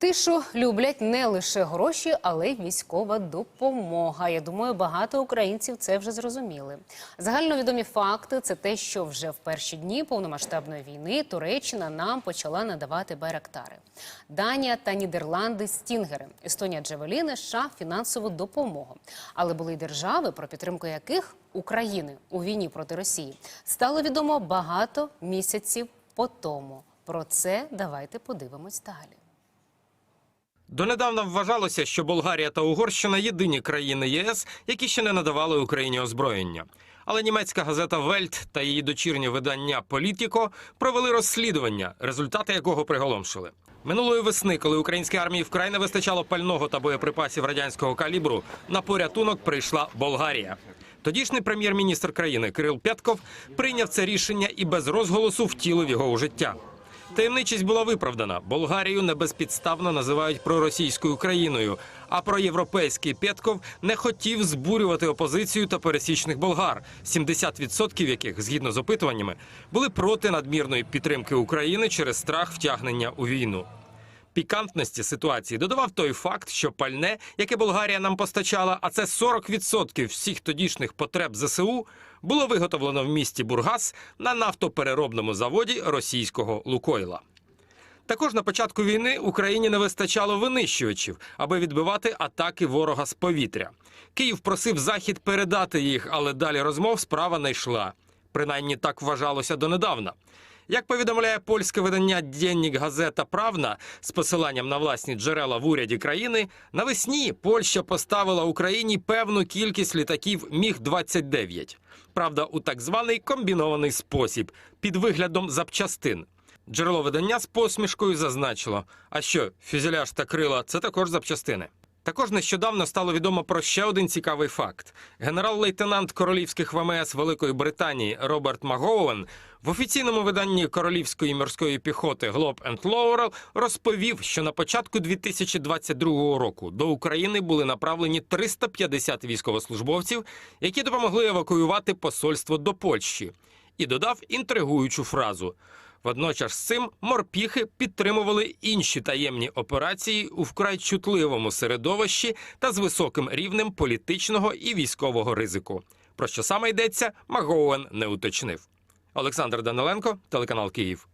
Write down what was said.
Тишу люблять не лише гроші, але й військова допомога. Я думаю, багато українців це вже зрозуміли. Загальновідомі факти це те, що вже в перші дні повномасштабної війни Туреччина нам почала надавати байрактари. Данія та Нідерланди стінгери, Естонія Джавеліни, США фінансову допомогу. Але були й держави, про підтримку яких України у війні проти Росії стало відомо багато місяців по тому. Про це давайте подивимось далі. Донедавна вважалося, що Болгарія та Угорщина єдині країни ЄС, які ще не надавали Україні озброєння. Але німецька газета Вельт та її дочірнє видання Політіко провели розслідування, результати якого приголомшили. Минулої весни, коли українській армії вкрай не вистачало пального та боєприпасів радянського калібру, на порятунок прийшла Болгарія. Тодішній прем'єр-міністр країни Кирил Пятков прийняв це рішення і без розголосу втілив його у життя. Таємничість була виправдана. Болгарію не безпідставно називають проросійською країною. А проєвропейський Петков не хотів збурювати опозицію та пересічних болгар, 70% яких, згідно з опитуваннями, були проти надмірної підтримки України через страх втягнення у війну. Пікантності ситуації додавав той факт, що пальне, яке Болгарія нам постачала, а це 40% всіх тодішніх потреб ЗСУ, було виготовлено в місті Бургас на нафтопереробному заводі російського Лукойла. Також на початку війни Україні не вистачало винищувачів, аби відбивати атаки ворога з повітря. Київ просив захід передати їх, але далі розмов справа не йшла. Принаймні так вважалося донедавна. Як повідомляє польське видання «Деннік Газета Правна з посиланням на власні джерела в уряді країни, навесні Польща поставила Україні певну кількість літаків Міг 29 Правда, у так званий комбінований спосіб під виглядом запчастин. Джерело видання з посмішкою зазначило: а що, фюзеляж та крила це також запчастини. Також нещодавно стало відомо про ще один цікавий факт: генерал-лейтенант королівських ВМС Великої Британії Роберт Магоуен в офіційному виданні королівської морської піхоти Globe and Laurel розповів, що на початку 2022 року до України були направлені 350 військовослужбовців, які допомогли евакуювати посольство до Польщі, і додав інтригуючу фразу. Водночас з цим морпіхи підтримували інші таємні операції у вкрай чутливому середовищі та з високим рівнем політичного і військового ризику. Про що саме йдеться, Магоуен не уточнив. Олександр Даниленко, телеканал Київ.